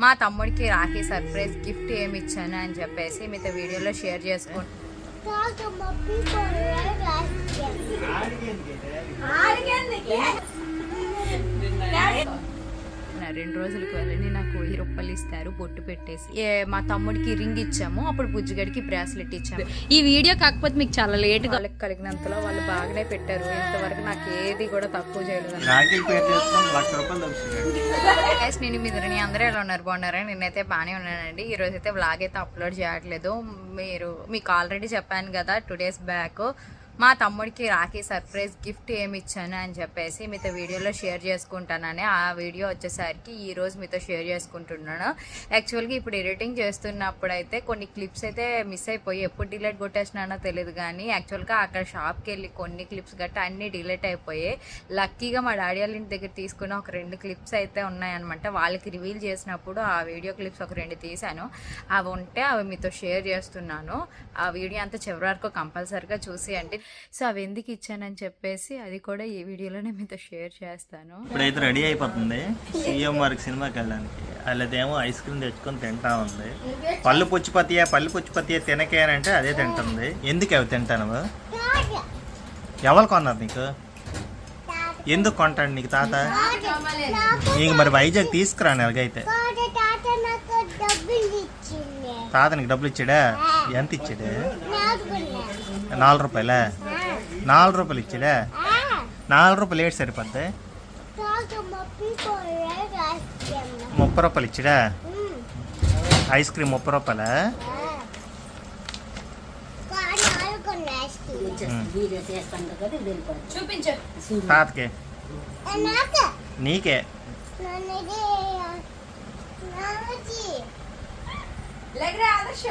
మా తమ్ముడికి Rakhi surprise gift ఏమి ఇచ్చాను అని చెప్పేసి మీతో వీడియోలో షేర్ చేసుకుంటాను Talk రెండు రోజులకు వెళ్ళని నాకు వెయ్యి రూపాయలు ఇస్తారు బొట్టు పెట్టేసి. మా తమ్ముడికి రింగ్ ఇచ్చాము అప్పుడు బుజ్జిగడికి బ్రాస్లెట్ ఇచ్చాము. ఈ వీడియో కాకపోతే మీకు చాలా లేట్ వాళ్ళకి కలిగినంతలో వాళ్ళు బాగానే పెట్టారు ఇంతవరకు నాకు ఏది కూడా తక్కువ చేయలేదు. నేను మీ అందరూ ఎలా ఉన్నారు? బాగున్నారా? నేనైతే బాగానే ఉన్నానండి. ఈ రోజు అయితే వ్లాగ్ అయితే అప్లోడ్ చేయట్లేదు. మీరు మీకు ఆల్రెడీ చెప్పాను కదా టూ డేస్ బ్యాక్ మా తమ్ముడికి రాఖీ సర్ప్రైజ్ గిఫ్ట్ ఏమి ఇచ్చాను అని చెప్పేసి మీతో వీడియోలో షేర్ చేసుకుంటానని ఆ వీడియో వచ్చేసరికి ఈరోజు మీతో షేర్ చేసుకుంటున్నాను. యాక్చువల్గా ఇప్పుడు ఎడిటింగ్ చేస్తున్నప్పుడు అయితే కొన్ని క్లిప్స్ అయితే మిస్ అయిపోయి ఎప్పుడు డిలీట్ కొట్టేసినానో తెలియదు కానీ యాక్చువల్గా అక్కడ షాప్కి వెళ్ళి కొన్ని క్లిప్స్ గట్టా అన్నీ డిలీట్ అయిపోయాయి లక్కీగా మా డాడీ వాళ్ళ ఇంటి దగ్గర తీసుకున్న ఒక రెండు క్లిప్స్ అయితే ఉన్నాయన్నమాట. వాళ్ళకి రివీల్ చేసినప్పుడు ఆ వీడియో క్లిప్స్ ఒక రెండు తీశాను. అవి ఉంటే అవి మీతో షేర్ చేస్తున్నాను. ఆ వీడియో అంతా చివరి వరకు కంపల్సరిగా చూసి అంటే సో అవి ఎందుకు ఇచ్చానని చెప్పేసి అది కూడా ఈ వీడియోలోనే మీతో షేర్ చేస్తాను. ఇప్పుడైతే రెడీ అయిపోతుంది. సీఎం వారికి సినిమాకి వెళ్ళడానికి. వాళ్ళదేమో ఐస్ క్రీమ్ తెచ్చుకొని తింటా ఉంది. పళ్ళు పుచ్చిపతియా పళ్ళు పుచ్చిపతియా తినకే అని అంటే అదే తింటుంది. ఎందుకు అవి తింటాను? ఎవరు కొన్నారు నీకు? ఎందుకు కొంటాడు నీకు తాత? నీకు మరి వైజాగ్ తీసుకురాను ఎలాగైతే. తాత నాకు డబ్బులు ఇచ్చాడా. ఎంత ఇచ్చాడు. నాలుగు రూపాయలే? నాలుగు రూపాయలు ఇచ్చాడా ఆ, నాలుగు రూపాయలు ఏడు సరిపోద్ది? ముప్పై రూపాయలు ఇచ్చాడా ఐస్ క్రీమ్ ముప్పై రూపాయలా? తాతకి? నాకు? ఆదర్శ.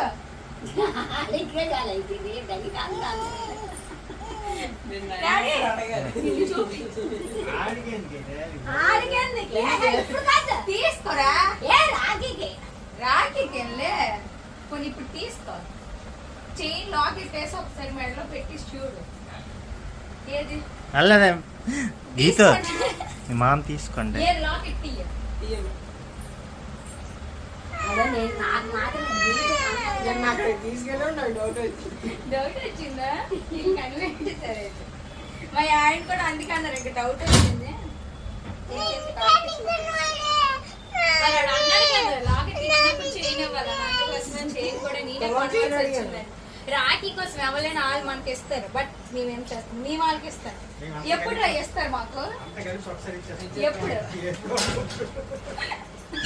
తీసుకోరా? రాఖీకి? వెళ్ళే కొన్ని ఇప్పుడు తీసుకో. చైన్ లాకెట్ వేసి ఒకసారి మెడలో పెట్టి చూడు. ఏది? అల్లదే. గీత. మీ మామ తీసుకోండి. ఏ లాకెట్ తీయ డౌట్ వచ్చిందా. మా ఆయన కూడా అందుకే అన్నారు ఇంకా డౌట్ వచ్చింది. రాఖీ కోసం ఎవరైనా వాళ్ళు మనకి ఇస్తారు బట్ మేమేం చేస్తాం? మీ వాళ్ళకి ఇస్తారు ఎప్పుడు ఇస్తారు మాకు? ఎప్పుడు?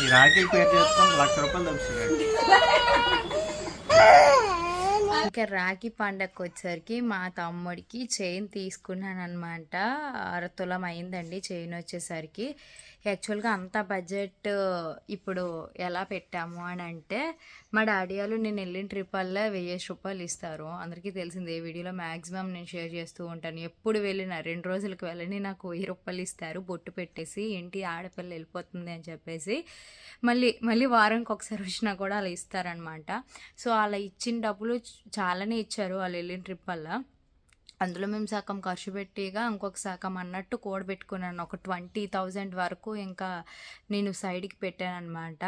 ఈ రాఖీలు పేరు చేసుకొని లక్ష రూపాయలు దొరుకుతుంది ఇంకా రాఖీ పండగకి వచ్చేసరికి మా తమ్ముడికి చైన్ తీసుకున్నాను అనమాట అరతులం అయిందండి చైన్ వచ్చేసరికి. యాక్చువల్గా అంత బడ్జెట్ ఇప్పుడు ఎలా పెట్టాము అని అంటే మా డాడీ వాళ్ళు నేను వెళ్ళిన ట్రిప్ వల్ల వెయ్యేసి రూపాయలు ఇస్తారు. అందరికీ తెలిసింది ఏ వీడియోలో మ్యాక్సిమం నేను షేర్ చేస్తూ ఉంటాను. ఎప్పుడు వెళ్ళినా రెండు రోజులకు వెళ్ళని నాకు వెయ్యి రూపాయలు ఇస్తారు. బొట్టు పెట్టేసి ఇంటి ఆడపిల్ల వెళ్ళిపోతుంది అని చెప్పేసి మళ్ళీ మళ్ళీ వారానికి ఒకసారి వచ్చినా కూడా అలా ఇస్తారనమాట సో అలా ఇచ్చిన డబ్బులు చాలానే ఇచ్చారు వాళ్ళు వెళ్ళిన ట్రిప్ వల్ల. అందులో మేము సగం ఖర్చు పెట్టిగా ఇంకొక సగం అన్నట్టు కూడబెట్టుకున్నాను ఒక ట్వంటీ థౌజండ్ వరకు ఇంకా నేను సైడ్కి పెట్టాను అనమాట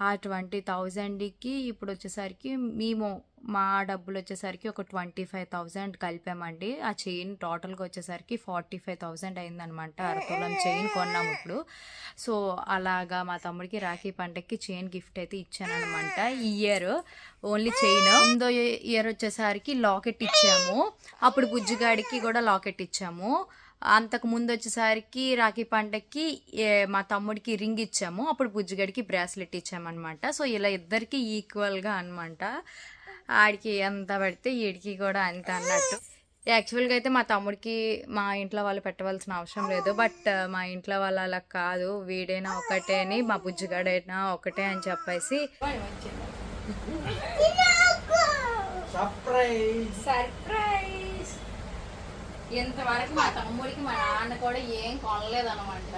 ఆ ట్వంటీ థౌజండ్కి ఇప్పుడు వచ్చేసరికి మేము మా డబ్బులు వచ్చేసరికి ఒక ట్వంటీ ఫైవ్ థౌజండ్ కలిపామండి. ఆ చైన్ టోటల్గా వచ్చేసరికి ఫార్టీ ఫైవ్ థౌజండ్ అయిందనమాట అరతులం చైన్ కొన్నాము ఇప్పుడు. సో అలాగా మా తమ్ముడికి రాఖీ పండగకి చైన్ గిఫ్ట్ అయితే ఇచ్చాను అనమాట ఈ ఇయర్ ఓన్లీ చైన్. ముందో ఇయర్ వచ్చేసరికి లాకెట్ ఇచ్చాము. అప్పుడు బుజ్జిగాడికి కూడా లాకెట్ ఇచ్చాము. అంతకు ముందు వచ్చేసరికి రాఖీ పండగకి ఏ, మా తమ్ముడికి రింగ్ ఇచ్చాము. అప్పుడు బుజ్జిగాడికి బ్రాస్లెట్ ఇచ్చామన్నమాట సో ఇలా ఇద్దరికి ఈక్వల్గా అనమాట ఆడికి ఎంత పడితే ఈడికి కూడా అంత అన్నట్టు. యాక్చువల్గా అయితే మా తమ్ముడికి మా ఇంట్లో వాళ్ళు పెట్టవలసిన అవసరం లేదు. బట్ మా ఇంట్లో వాళ్ళు అలా కాదు. వీడైనా ఒకటే అని మా బుజ్జిగాడైనా ఒకటే అని చెప్పేసి. సర్ప్రైజ్ ఇంతవరకు మా తమ్ముడికి మా నాన్న కూడా ఏం కొనలేదు అనమాట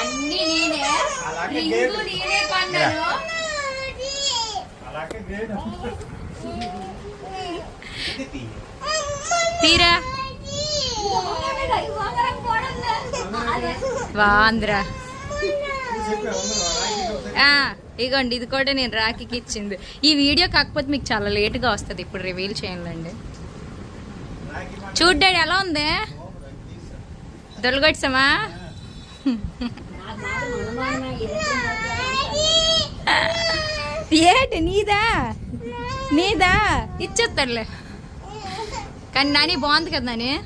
అన్ని నేనే. నేనే కొన్నాను. తీరా. వాంద్ర ఆ, ఇగోండి ఇది కూడా నేను రాఖీకి ఇచ్చింది. ఈ వీడియో కాకపోతే మీకు చాలా లేట్గా వస్తుంది ఇప్పుడు రివీల్ చేయండి. చూడ్డాడు ఎలా ఉంది? దొలగొట్సమా ఏంటి నీదా? నీదా? ఇచ్చేస్తాడులే. కానీ నాని బాగుంది కదా నాని?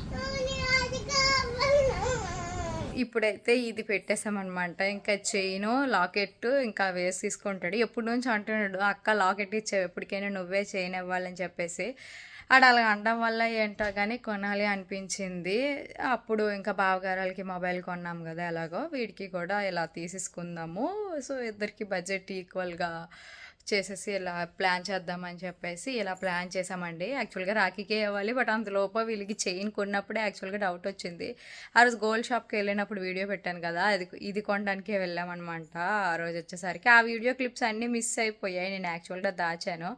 ఇప్పుడైతే ఇది పెట్టేసామన్నమాట. ఇంకా చైన్ లాకెట్ ఇంకా వేసి తీసుకుంటాడు. ఎప్పటి నుంచి అంటున్నాడు అక్క లాకెట్ ఇచ్చావు ఎప్పటికైనా నువ్వే చైన్ ఇవ్వాలని చెప్పేసి. అక్కడ అలా అనడం వల్ల ఏంటో కానీ కొనాలి అనిపించింది. అప్పుడు ఇంకా బావగారాలకి మొబైల్ కొన్నాం కదా ఎలాగో వీడికి కూడా ఇలా తీసేసుకుందాము. సో ఇద్దరికి బడ్జెట్ ఈక్వల్గా చేసేసి ఇలా ప్లాన్ చేద్దామని చెప్పేసి ఇలా ప్లాన్ చేసామండి యాక్చువల్గా రాఖీకే ఇవ్వాలి బట్ అంతలోపు వీళ్ళకి చైన్ కొన్నప్పుడే యాక్చువల్గా డౌట్ వచ్చింది. ఆ రోజు గోల్డ్ షాప్కి వెళ్ళినప్పుడు వీడియో పెట్టాను కదా అది ఇది కొనడానికే వెళ్ళామన్నమాట. ఆ రోజు వచ్చేసరికి ఆ వీడియో క్లిప్స్ అన్నీ మిస్ అయిపోయాయి. నేను యాక్చువల్గా దాచాను.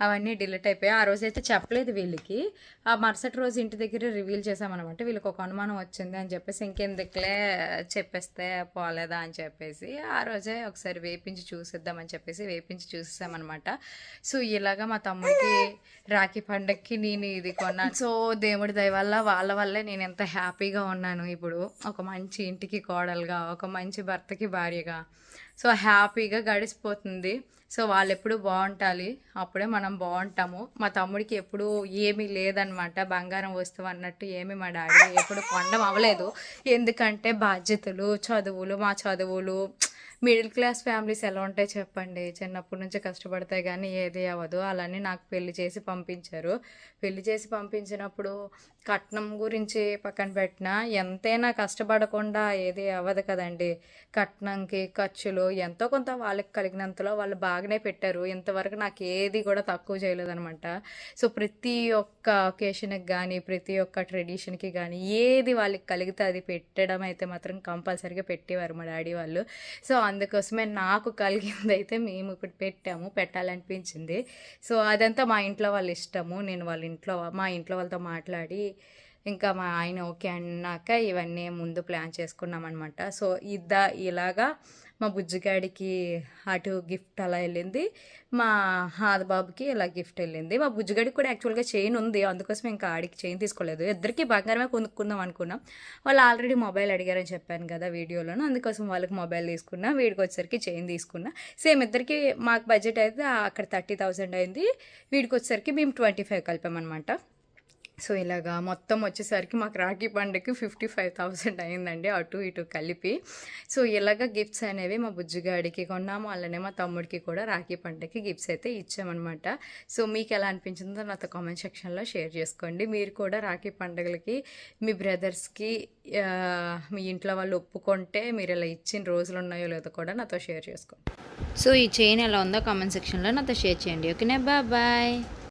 అవన్నీ డిలీట్ అయిపోయాయి. ఆ రోజు అయితే చెప్పలేదు వీళ్ళకి. ఆ మరుసటి రోజు ఇంటి దగ్గర రివీల్ చేసామన్నమాట వీళ్ళకి ఒక అనుమానం వచ్చింది అని చెప్పేసి ఇంకెందుకులే చెప్పేస్తే పోలేదా అని చెప్పేసి ఆ రోజే ఒకసారి వేపించి చూసిద్దామని చెప్పేసి వేపించి చూసేసామన్నమాట. సో ఇలాగా మా తమ్ముడికి రాఖీ పండక్కి నేను ఇది కొన్నాను. సో దేవుడి దయ వల్ల వాళ్ళ వల్లే నేను ఎంత హ్యాపీగా ఉన్నాను. ఇప్పుడు ఒక మంచి ఇంటికి కోడలుగా ఒక మంచి భర్తకి భార్యగా సో హ్యాపీగా గడిచిపోతుంది. సో వాళ్ళు ఎప్పుడు బాగుంటాలి? అప్పుడే మనం బాగుంటాము. మా తమ్ముడికి ఎప్పుడు ఏమీ లేదనమాట బంగారం వస్తువు అన్నట్టు ఏమి మా డాడీ ఎప్పుడు కొండం అవ్వలేదు. ఎందుకంటే బాధ్యతలు చదువులు మా చదువులు మిడిల్ క్లాస్ ఫ్యామిలీస్ ఎలా ఉంటాయి చెప్పండి? చిన్నప్పటి నుంచి కష్టపడతాయి కానీ ఏది అవ్వదు. అలానే నాకు పెళ్ళి చేసి పంపించారు. పెళ్ళి చేసి పంపించినప్పుడు కట్నం గురించి పక్కన పెట్టినా ఎంతైనా కష్టపడకుండా ఏది అవ్వదు కదండి. కట్నంకి ఖర్చులు ఎంతో కొంత వాళ్ళకి కలిగినంతలో వాళ్ళు బాగానే పెట్టారు. ఇంతవరకు నాకు ఏది కూడా తక్కువ చేయలేదనమాట సో ప్రతి ఒక్క ఒకేషన్కి కానీ ప్రతి ఒక్క ట్రెడిషన్కి కానీ ఏది వాళ్ళకి కలిగితే అది పెట్టడం అయితే మాత్రం కంపల్సరీగా పెట్టేవారు మా డాడీ వాళ్ళు. సో అందుకోసమే నాకు కలిగింది అయితే మేము ఇప్పుడు పెట్టాము పెట్టాలనిపించింది. సో అదంతా మా ఇంట్లో వాళ్ళ ఇష్టము. నేను వాళ్ళ ఇంట్లో మా ఇంట్లో వాళ్ళతో మాట్లాడి ఇంకా మా ఆయన ఓకే అన్నాక ఇవన్నీ ముందు ప్లాన్ చేసుకున్నామన్నమాట. సో ఇద్ద ఇలాగా మా బుజ్జిగాడికి అటు గిఫ్ట్ అలా వెళ్ళింది. మా బాబుకి ఇలా గిఫ్ట్ వెళ్ళింది. మా బుజ్జిగాడికి కూడా యాక్చువల్గా చైన్ ఉంది. అందుకోసం ఇంకా ఆడికి చైన్ తీసుకోలేదు. ఇద్దరికి బంగారమే కొనుక్కుందాం అనుకున్నాం. వాళ్ళు ఆల్రెడీ మొబైల్ అడిగారని చెప్పాను కదా వీడియోలోను. అందుకోసం వాళ్ళకి మొబైల్ తీసుకున్నా వీడికి వచ్చేసరికి చైన్ తీసుకున్నా. సేమ్ ఇద్దరికి మాకు బడ్జెట్ అయితే అక్కడ థర్టీ థౌసండ్ అయింది. వీడికి వచ్చేసరికి మేము ట్వంటీ ఫైవ్ కలిపామన్నమాట. సో ఇలాగా మొత్తం వచ్చేసరికి మాకు రాఖీ పండుగకి ఫిఫ్టీ ఫైవ్ థౌసండ్ అయిందండి అటు ఇటు కలిపి. సో ఇలాగ గిఫ్ట్స్ అనేవి మా బుజ్జిగాడికి కొన్నాము అలానే మా తమ్ముడికి కూడా రాఖీ పండుగకి గిఫ్ట్స్ అయితే ఇచ్చామన్నమాట. సో మీకు ఎలా అనిపించిందో నాతో కామెంట్ సెక్షన్లో షేర్ చేసుకోండి. మీరు కూడా రాఖీ పండుగలకి మీ బ్రదర్స్కి మీ ఇంట్లో వాళ్ళు ఒప్పుకుంటే మీరు ఇలా ఇచ్చిన రోజులు ఉన్నాయో లేదో కూడా నాతో షేర్ చేసుకోండి. సో ఈ చైన్ ఎలా ఉందో కామెంట్ సెక్షన్లో నాతో షేర్ చేయండి. ఓకేనా? బాయ్.